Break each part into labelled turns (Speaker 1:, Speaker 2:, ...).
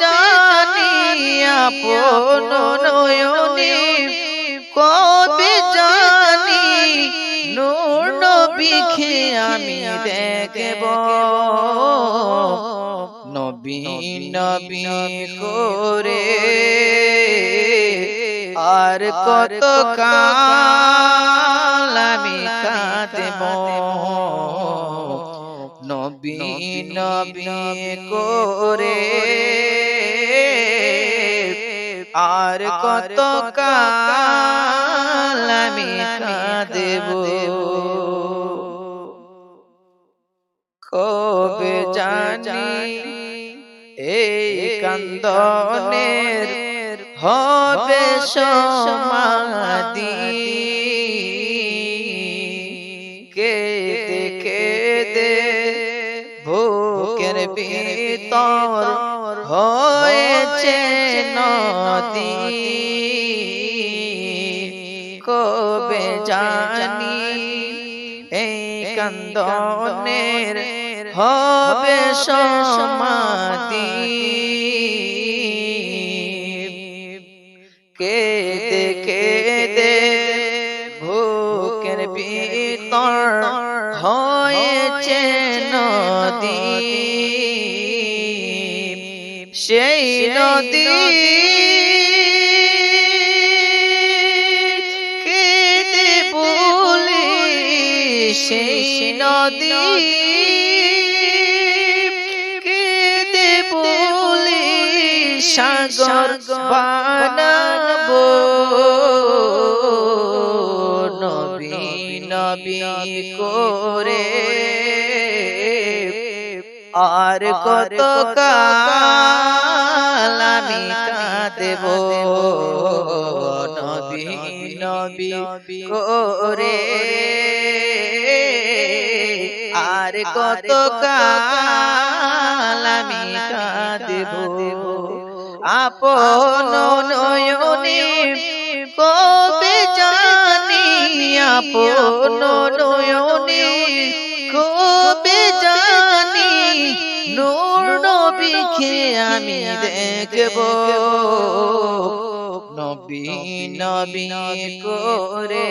Speaker 1: জানি আপন নয়নে, কবে জানি নূর নবীকে আমি দেখব। নবী নবী করে আর কত কাল নবী নবী করে আর কত কাল আমি কাঁদেব? কবে জানি এই কান্দনের হবে সমাধি। ভিতর হয়েছে নদী। কবে জানি এই কান্দনের হবে সমাধি। কেদে কেদে ভুকের ভিতর হয়েছে নদী সেই নদী কেদে বলি সেই নদী কেদে বলি সাগর বানাবো। নবী নবী করে আর কত কাল আমি কাঁদেব? নবী নবী করে আর কত কাল আমি কাঁদেব? আপন নয়নে আপন নয়নে কবে জানি নূর নবীকে আমি দেখব। নবী নবী করে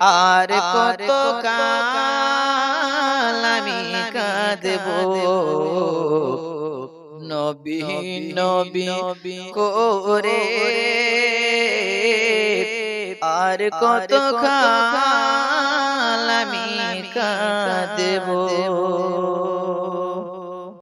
Speaker 1: আর কত কাল আমি কাঁদব। নবী নবী করে আর কত কাল আমি কাঁদব?